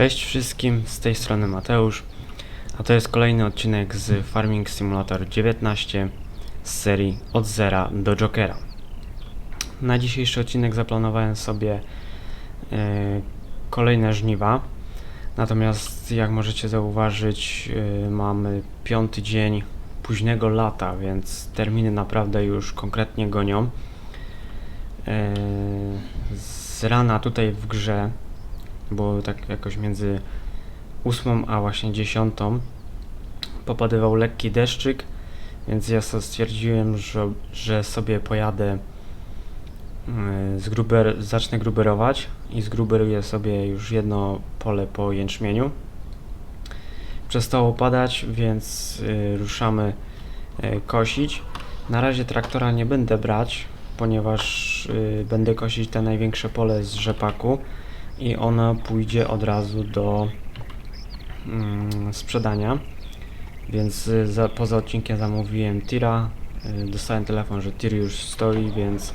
Cześć wszystkim, z tej strony Mateusz, a to jest kolejny odcinek z Farming Simulator 19 z serii Od Zera do Jokera. Na dzisiejszy odcinek zaplanowałem sobie e, kolejne żniwa, natomiast jak możecie zauważyć e, mamy piąty dzień późnego lata, więc terminy naprawdę już konkretnie gonią. E, z rana tutaj w grze bo tak jakoś między 8 a właśnie 10 popadywał lekki deszczyk, więc ja sobie stwierdziłem, że, że sobie pojadę yy, zgruber, zacznę gruberować i zgruberuję sobie już jedno pole po jęczmieniu. Przestało padać, więc yy, ruszamy yy, kosić. Na razie traktora nie będę brać, ponieważ będę kosić te największe pole z rzepaku i ona pójdzie od razu do mm, sprzedania. Więc y, za, poza odcinkiem zamówiłem tira. Y, dostałem telefon, że tir już stoi, więc y,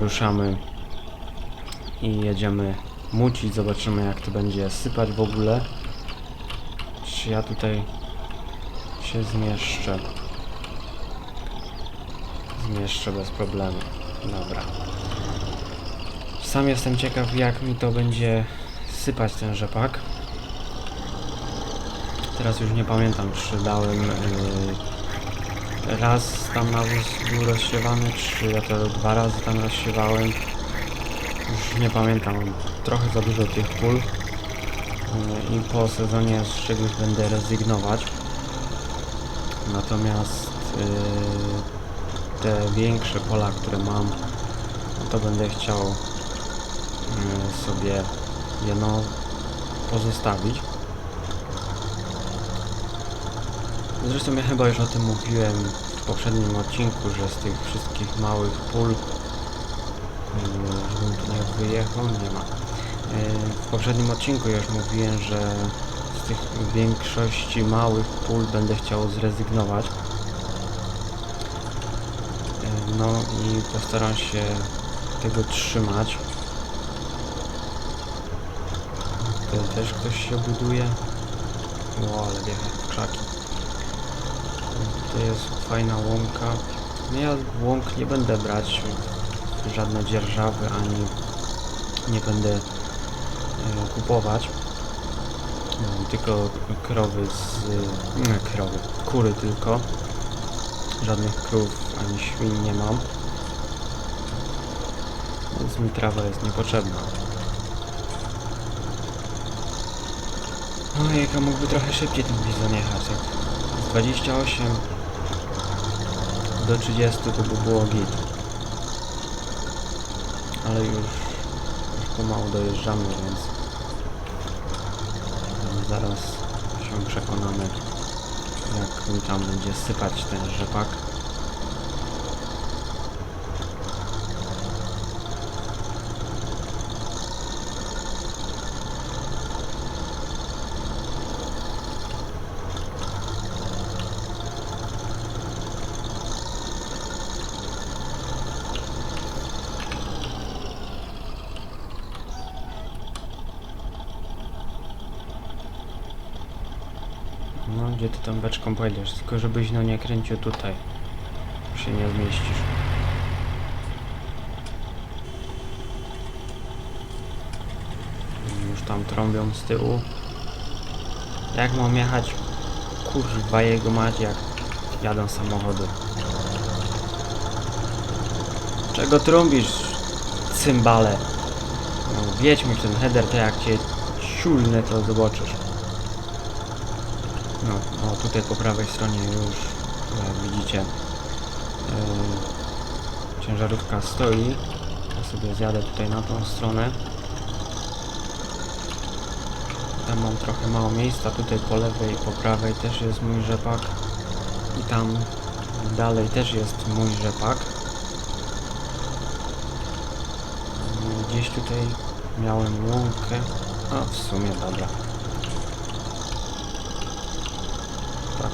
ruszamy i jedziemy mucić. Zobaczymy jak to będzie sypać w ogóle. Czy ja tutaj się zmieszczę? Zmieszczę bez problemu. Dobra. Sam jestem ciekaw, jak mi to będzie sypać ten rzepak. Teraz już nie pamiętam, czy dałem yy, raz tam nawóz był rozsiewany, czy ja to dwa razy tam rozsiewałem. Już nie pamiętam, trochę za dużo tych pól yy, i po sezonie z czegoś będę rezygnować. Natomiast yy, te większe pola, które mam, to będę chciał y, sobie je no pozostawić. Zresztą ja chyba już o tym mówiłem w poprzednim odcinku, że z tych wszystkich małych pól, y, żebym tu nie wyjechał, nie ma. Y, W poprzednim odcinku już mówiłem, że z tych większości małych pól będę chciał zrezygnować. Y, No i postaram się tego trzymać. Tutaj też ktoś się buduje. O, ale wjechał w krzaki. To jest fajna łąka. No ja łąk nie będę brać żadne dzierżawy, ani nie będę e, kupować. Tylko krowy z... nie krowy, kury tylko. Żadnych krów ani świn nie mam. Więc mi trawa jest niepotrzebna. Ojejka, mógłby trochę szybciej ten bizon jechać. Jak z 28 do 30 to by było git. Ale już, już pomału dojeżdżamy, więc zaraz się przekonamy, jak mi tam będzie sypać ten rzepak. No, gdzie ty tą beczką pojedziesz? Tylko żebyś no nie kręcił tutaj. Się nie zmieścisz. Już tam trąbią z tyłu. Jak mam jechać? Kurwa jego mać, jak jadą samochody. Czego trąbisz, cymbale? No, wjedź mi w ten header, to jak cię ciulnę, to zobaczysz. No, o tutaj po prawej stronie już, jak widzicie, yy, ciężarówka stoi. Ja sobie zjadę tutaj na tą stronę. Tam mam trochę mało miejsca, tutaj po lewej i po prawej też jest mój rzepak. I tam dalej też jest mój rzepak. Yy, Gdzieś tutaj miałem łąkę. A w sumie dobra.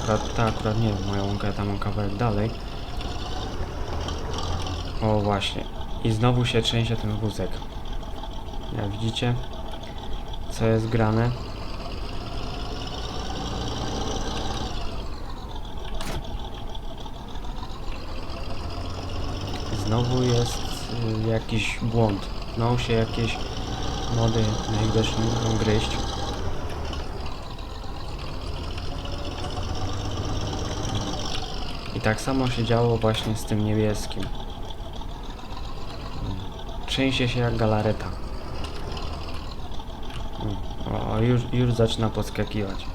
Akurat, to akurat nie moja łąka, tam mam kawałek dalej. O właśnie. I znowu się trzęsie ten wózek. Jak widzicie, co jest grane. Znowu jest y, jakiś błąd. Znowu się jakieś mody najwidoczniej mogą gryźć. I tak samo się działo właśnie z tym niebieskim. Trzęsie się jak galareta. O, o już, już zaczyna podskakiwać.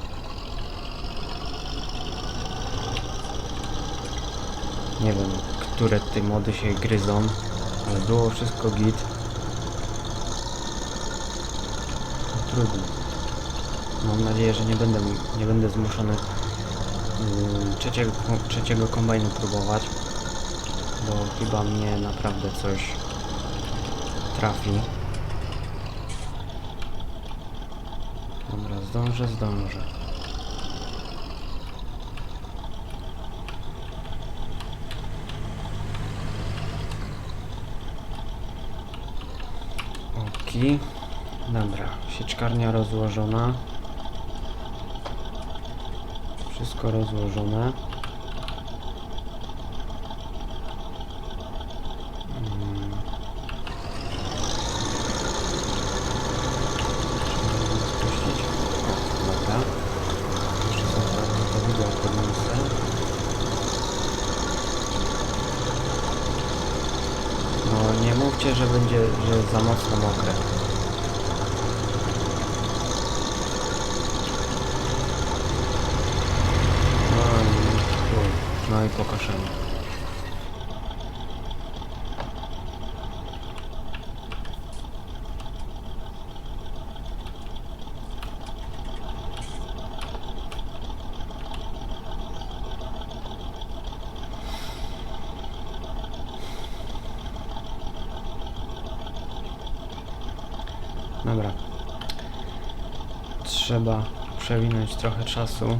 Nie wiem, które te mody się gryzą, ale było wszystko git. No, trudno. Mam nadzieję, że nie będę, nie będę zmuszony trzeciego, trzeciego kombajnu próbować, bo chyba mnie naprawdę coś trafi. Dobra, zdążę, zdążę. Oki. Dobra, sieczkarnia rozłożona. Wszystko rozłożone. Mm. Trzeba ją spuścić. O, dobra. Jeszcze są trochę to wideo podniosę. No nie mówcie, że będzie, że jest za mocno mokre. No i, u, no i pokoszenie. Dobra. Trzeba przewinąć trochę czasu.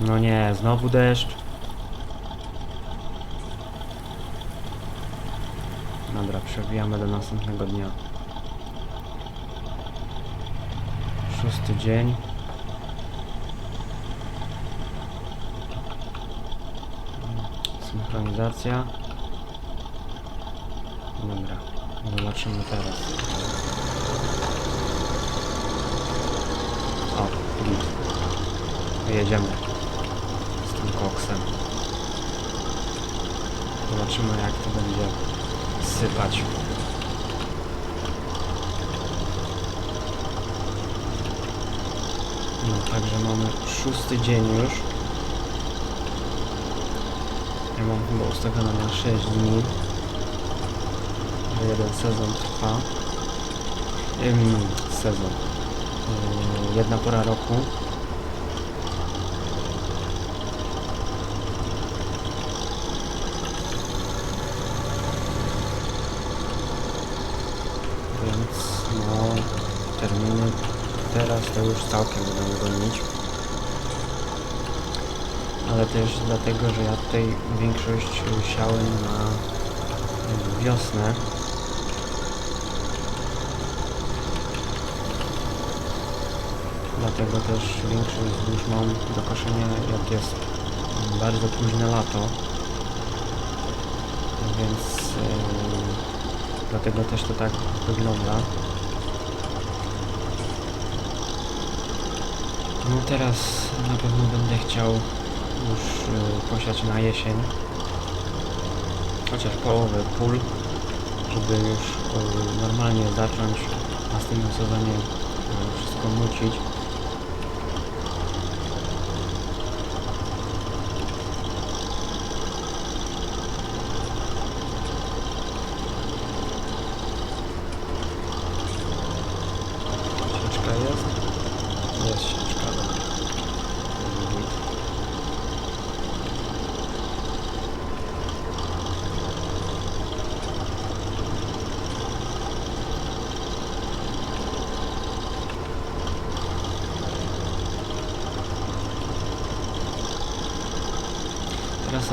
No nie, znowu deszcz. Dobra, przewijamy do następnego dnia. Szósty dzień. Synchronizacja. Dobra, zobaczymy teraz. O, git. Jedziemy z tym koksem. Zobaczymy jak to będzie sypać. No, także mamy szósty dzień już. Ja mam chyba ustawione na 6 dni jeden sezon trwa. Ym, sezon. Yy, jedna pora roku. Więc no terminy teraz to już całkiem będą gonić. Ale też dlatego, że ja tutaj większość siałem na wiosnę. Dlatego też większość zbóż mam do koszenia jak jest bardzo późne lato. Więc yy, dlatego też to tak wygląda. No teraz na pewno będę chciał już yy, posiać na jesień. Chociaż połowę pól, żeby już yy, normalnie zacząć w następnym sezonie wszystko nucić.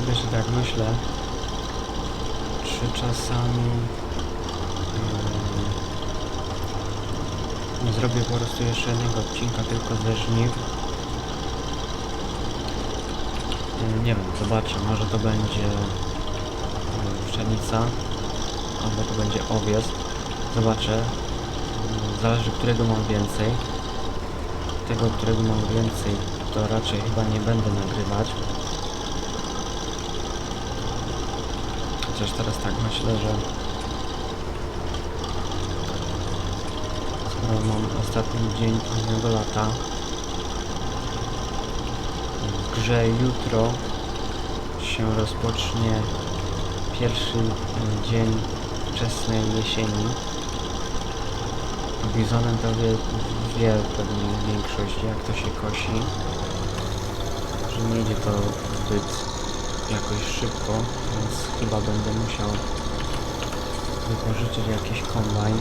sobie, że tak myślę, czy czasami yy, nie zrobię po prostu jeszcze jednego odcinka tylko ze żniw. Yy, nie wiem, zobaczę, może to będzie yy, pszenica, albo to będzie owiec. Zobaczę, yy, zależy którego mam więcej. Tego, którego mam więcej, to raczej chyba nie będę nagrywać. Chociaż teraz tak myślę, że skoro mam ostatni dzień innego lata w grze jutro się rozpocznie pierwszy y, dzień wczesnej jesieni. Bizonem to wie, wie pewnie większość jak to się kosi. Że nie idzie to zbyt jakoś szybko, więc chyba będę musiał wypożyczyć jakiś kombajn.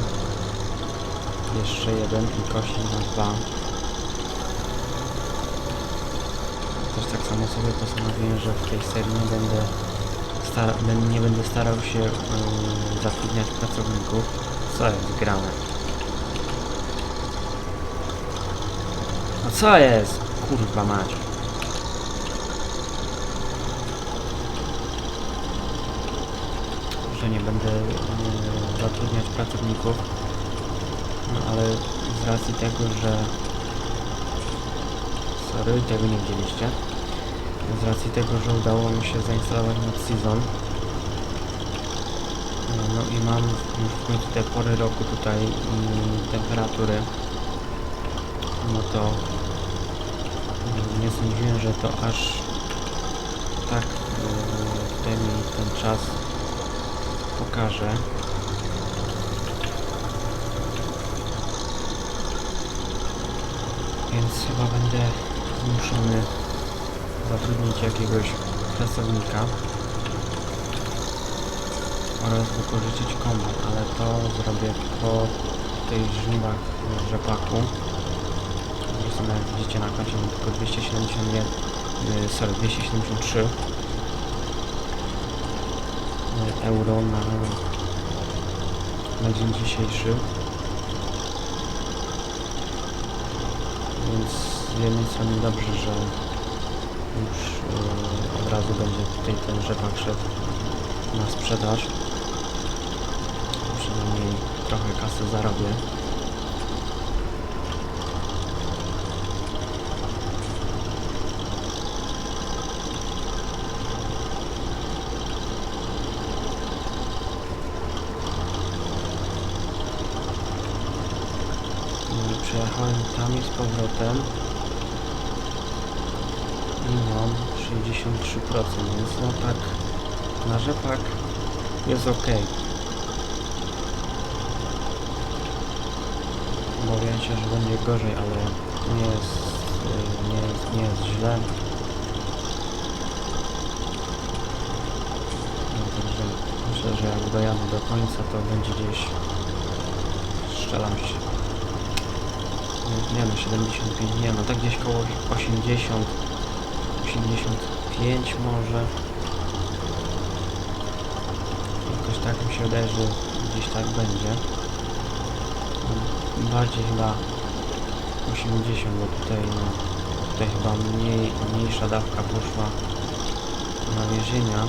Jeszcze jeden i kosić na dwa. Też tak samo sobie postanowiłem, że w tej serii nie będę, nie będę starał się yy, zatrudniać pracowników. Co jest grane? No co jest? Kurwa mać. Że nie będę yy, zatrudniać pracowników. No ale z racji tego, że... Sorry, tego nie widzieliście. Z racji tego, że udało mi się zainstalować Season. No i mam już w końcu te pory roku tutaj i temperatury. No to mm, nie sądziłem, że to aż tak yy, tutaj mi ten czas pokaże. Więc chyba będę zmuszony zatrudnić jakiegoś pracownika oraz wypożyczyć kombajn, ale to zrobię po tych żniwach rzepaku. Zresztą jak widzicie na koncie tylko 271, yy, sorry, 273 yy, euro na, na dzień dzisiejszy. Więc z jednej strony dobrze, że już yy, od razu będzie tutaj ten rzepak szedł na sprzedaż. Przynajmniej trochę kasy zarobię. No i Przejechałem tam i z powrotem i mam 63%, więc no tak na rzepak jest ok. Obawiałem się, że będzie gorzej, ale nie jest, nie jest, nie jest źle. No, także myślę, że jak dojadę do końca, to będzie gdzieś strzelam się. Nie, no, 75, nie no, tak gdzieś koło 80, 85 może. Jakoś tak mi się wydaje, że gdzieś tak będzie. Bardziej chyba 80, bo tutaj no, tutaj chyba mniej, mniejsza dawka poszła nawiezienia.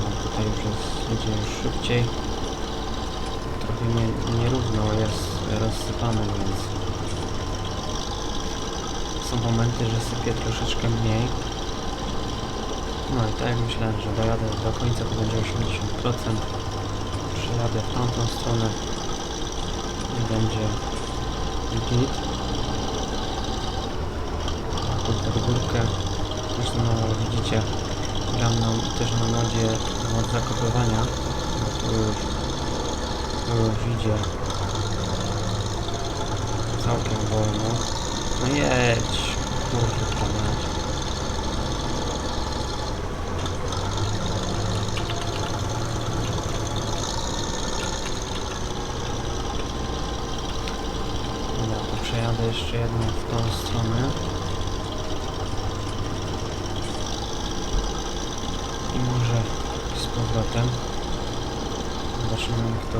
No, tutaj już jest, idzie już szybciej. Trochę nie, nierówno jest rozsypane, więc są momenty, że sypie troszeczkę mniej. No i tak jak myślałem, że dojadę do końca, to będzie 80%. Przejadę w tamtą stronę i będzie git. Pod, pod górkę. Zresztą no, widzicie, gram na, też na modzie mod zakopywania. No tu już, tu już całkiem wolno. No jedź, kurwa mać. Dobra, to przejadę jeszcze jedną w tą stronę. I może z powrotem. Zobaczymy jak to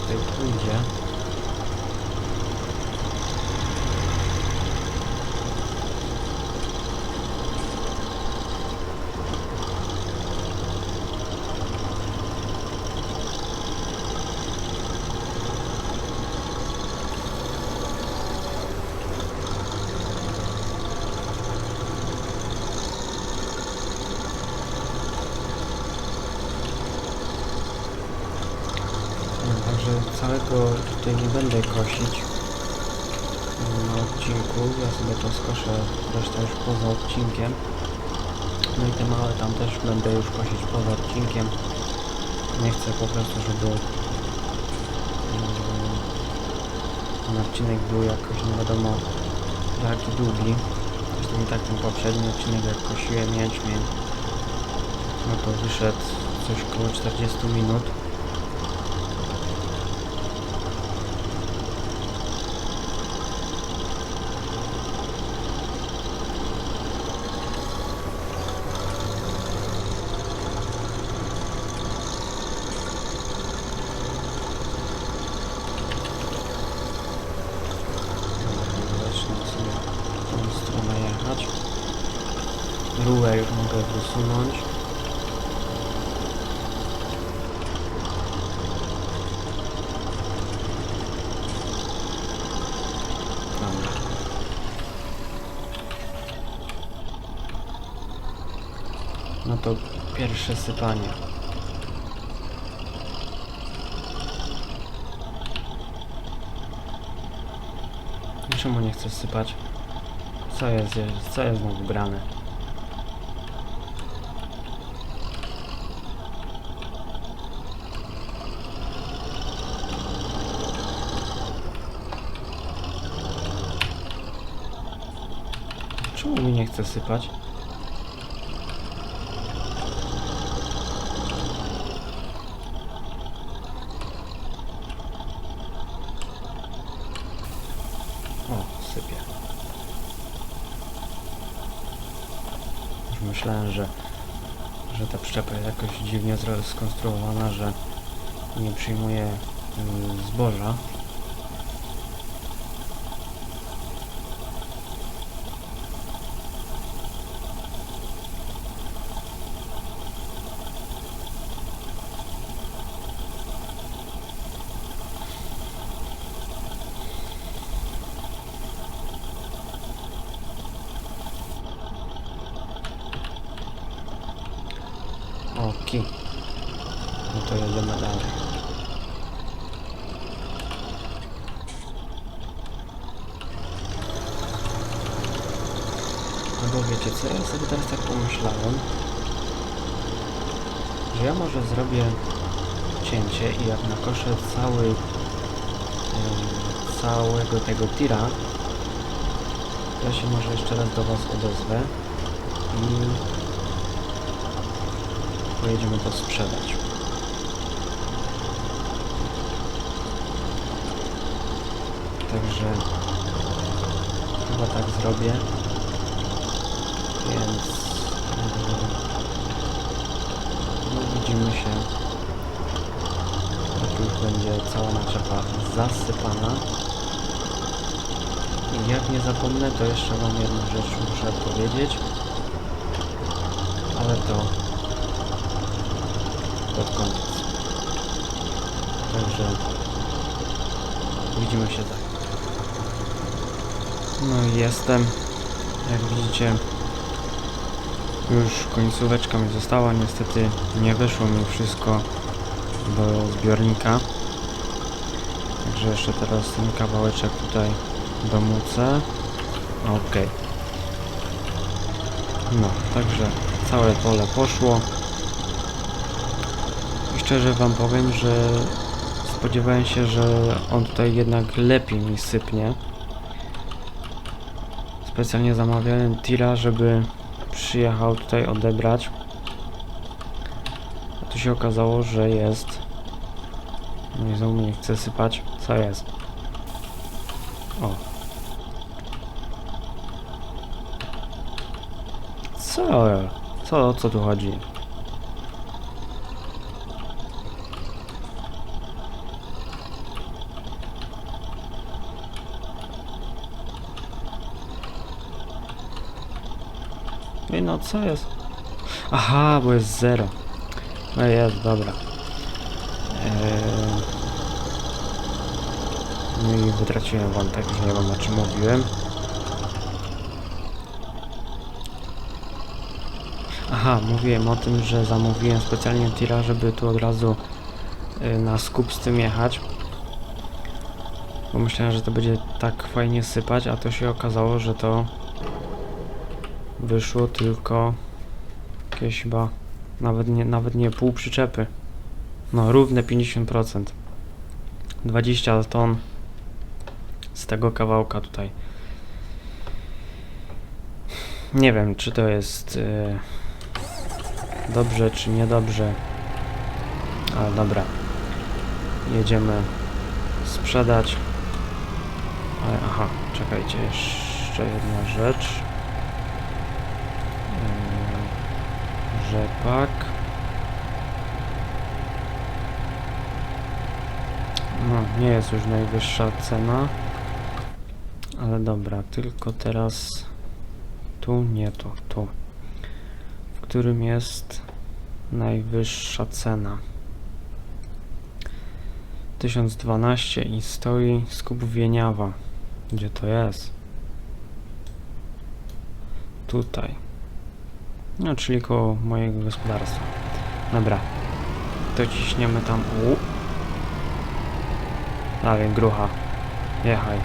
tutaj pójdzie. Także całego tutaj nie będę kosić na odcinku. Ja sobie to skoszę resztę już poza odcinkiem. No i te małe tam też będę już kosić poza odcinkiem. Nie chcę po prostu, żeby mm, ten odcinek był jakoś nie wiadomo jaki długi. Zresztą i tak ten poprzedni odcinek jak kosiłem jęczmień, no to wyszedł coś około 40 minut. Zacznę sobie w tą stronę jechać. Rurę już mogę wysunąć. Dobra. No to pierwsze sypanie. Czemu nie chcesz sypać? Co jest, co jest znowu grane? Czemu mi nie chce sypać? O, sypie. Już myślałem, że, że ta przyczepa jest jakoś dziwnie skonstruowana, że nie przyjmuje y, zboża. No to jedziemy dalej. No bo wiecie co, ja sobie teraz tak pomyślałem, że ja może zrobię cięcie i jak nakoszę cały całego tego tira, ja się może jeszcze raz do was odezwę i pojedziemy to sprzedać. Także chyba tak zrobię. Więc yy, no widzimy się jak już będzie cała naczepa zasypana. I jak nie zapomnę, to jeszcze wam jedną rzecz muszę powiedzieć. Ale to pod koniec. Także widzimy się tak. No i jestem. Jak widzicie, już końcóweczka mi została. Niestety nie wyszło mi wszystko do zbiornika. Także jeszcze teraz ten kawałeczek tutaj domucę. Okej. No, także całe pole poszło. Szczerze wam powiem, że spodziewałem się, że on tutaj jednak lepiej mi sypnie. Specjalnie zamawiałem tira, żeby przyjechał tutaj odebrać. A tu się okazało, że jest. No i znowu nie chce sypać. Co jest? O. Co? Co, co tu chodzi? Co jest? Aha, bo jest zero. No jest, dobra. Eee... No i wytraciłem wątek, że nie wiem o czym mówiłem. Aha, mówiłem o tym, że zamówiłem specjalnie tira, żeby tu od razu y, na skup z tym jechać. Bo myślałem, że to będzie tak fajnie sypać, a to się okazało, że to wyszło tylko jakieś chyba nawet nie, nawet nie pół przyczepy. No, równe 50%. 20 ton z tego kawałka tutaj. Nie wiem, czy to jest y, dobrze, czy niedobrze. Ale dobra. Jedziemy sprzedać. Ale aha, czekajcie, jeszcze jedna rzecz. Rzepak. No, nie jest już najwyższa cena. Ale dobra, tylko teraz tu, nie tu, tu. W którym jest najwyższa cena. 1012 i stoi skup Wieniawa. Gdzie to jest? Tutaj. No, czyli koło mojego gospodarstwa. Dobra. To ciśniemy tam. U. Dalej, grucha. Jechaj.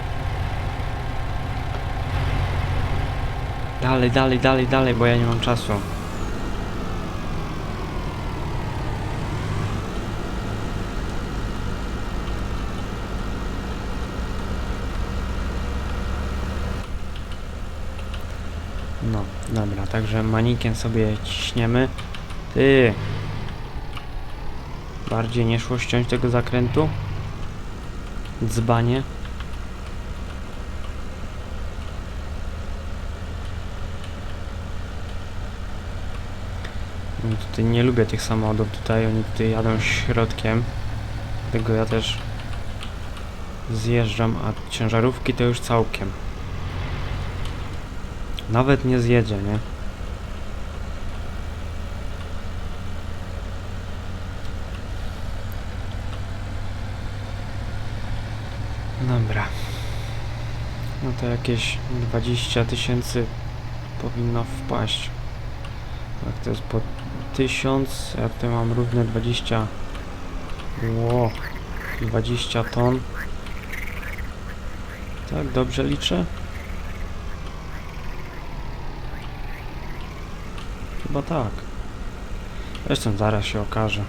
Dalej, dalej, dalej, dalej, bo ja nie mam czasu. No, dobra, także manikiem sobie ciśniemy. Ty! Bardziej nie szło ściąć tego zakrętu? Dzbanie. No Tutaj nie lubię tych samochodów, tutaj oni tutaj jadą środkiem. Dlatego ja też zjeżdżam, a ciężarówki to już całkiem. Nawet nie zjedzie, nie? Dobra. No to jakieś 20 tysięcy powinno wpaść. Jak to jest po 1000, ja tutaj mam równe 20. Ło, 20 ton. Tak, dobrze liczę? Chyba tak. Zresztą zaraz się okaże.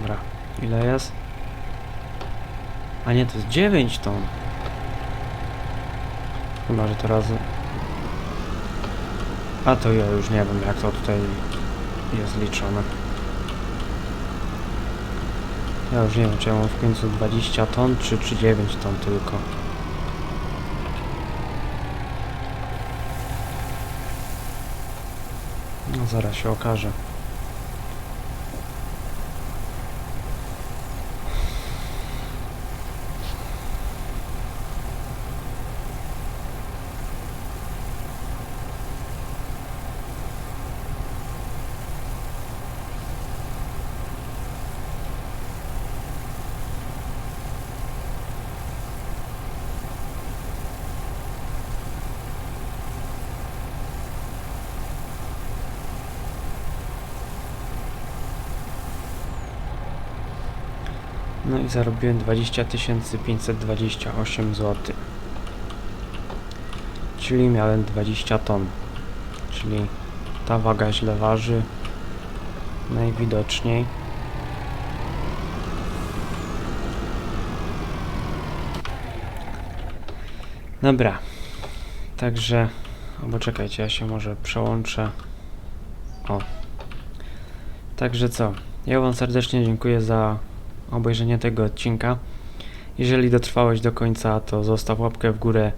Dobra, ile jest? A nie, to jest 9 ton. Chyba, że teraz... A to ja już nie wiem, jak to tutaj jest liczone. Ja już nie wiem, czy ja mam w końcu 20 ton, czy, czy 9 ton tylko. No zaraz się okaże. Zarobiłem 20 528 zł. Czyli miałem 20 ton. Czyli ta waga źle waży. Najwidoczniej. Dobra. Także... Albo czekajcie, ja się może przełączę. O. Także co? Ja Wam serdecznie dziękuję za obejrzenie tego odcinka. Jeżeli dotrwałeś do końca, to zostaw łapkę w górę,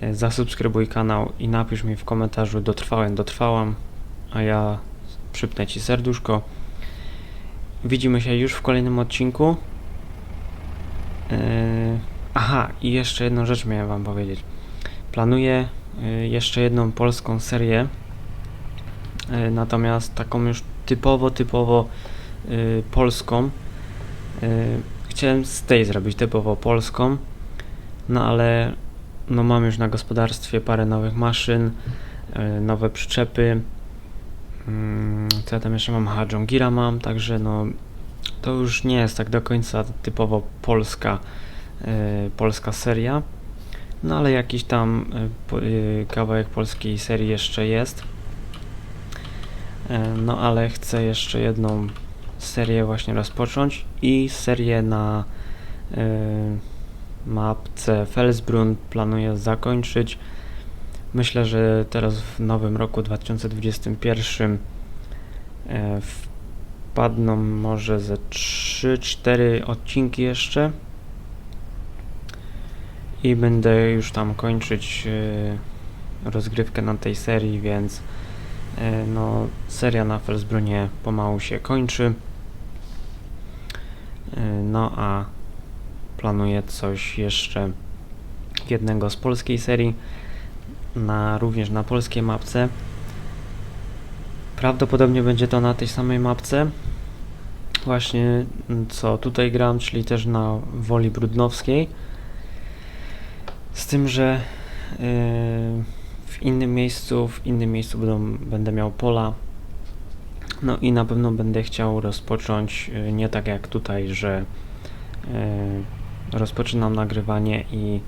e, zasubskrybuj kanał i napisz mi w komentarzu dotrwałem, dotrwałam, a ja przypnę Ci serduszko. Widzimy się już w kolejnym odcinku. Yy, aha, i jeszcze jedną rzecz miałem Wam powiedzieć. Planuję yy, jeszcze jedną polską serię, natomiast taką już typowo, typowo polską. Yy, chciałem z tej zrobić typowo polską, no ale no mam już na gospodarstwie parę nowych maszyn, e, nowe przyczepy. Mm, Co ja tam jeszcze mam? Aha, mam, także no to już nie jest tak do końca typowo polska, e, polska seria. No ale jakiś tam kawałek polskiej serii jeszcze jest. No ale chcę jeszcze jedną serię właśnie rozpocząć i serię na e, mapce Felsbrunn planuję zakończyć. Myślę, że teraz w nowym roku 2021 e, wpadną może ze 3-4 odcinki jeszcze i będę już tam kończyć e, rozgrywkę na tej serii, więc e, no, seria na Felsbrunnie pomału się kończy. E, No a planuję coś jeszcze jednego z polskiej serii, na, również na polskiej mapce. Prawdopodobnie będzie to na tej samej mapce, właśnie m, co tutaj gram, czyli też na Woli Brudnowskiej. Z tym, że yy, w innym miejscu, w innym miejscu będą, będę miał pola. No i na pewno będę chciał rozpocząć yy, nie tak jak tutaj, że yy, rozpoczynam nagrywanie i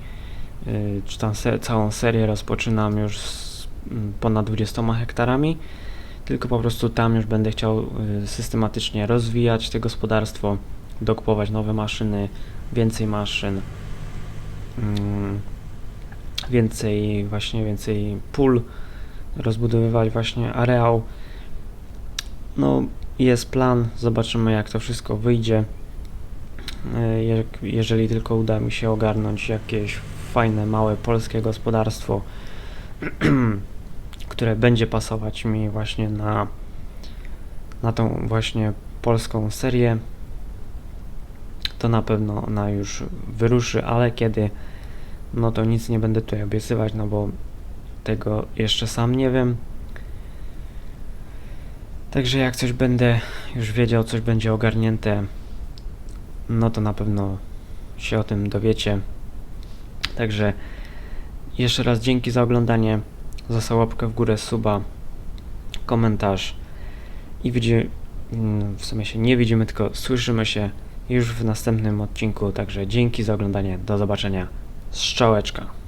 yy, czy tam se, całą serię rozpoczynam już z ponad 20 hektarami, tylko po prostu tam już będę chciał systematycznie rozwijać to gospodarstwo, dokupować nowe maszyny, więcej maszyn. Mm, więcej właśnie więcej pól, rozbudowywać właśnie areał. No jest plan, zobaczymy jak to wszystko wyjdzie. E, jeżeli tylko uda mi się ogarnąć jakieś fajne, małe polskie gospodarstwo, które będzie pasować mi właśnie na, na tą właśnie polską serię, to na pewno ona już wyruszy, ale kiedy no to nic nie będę tutaj obiecywać, no bo tego jeszcze sam nie wiem. Także jak coś będę już wiedział, coś będzie ogarnięte, no to na pewno się o tym dowiecie. Także jeszcze raz dzięki za oglądanie. Został łapkę w górę, suba, komentarz i widzi, mm, w sumie się nie widzimy, tylko słyszymy się już w następnym odcinku. Także dzięki za oglądanie. Do zobaczenia. Strzałeczka.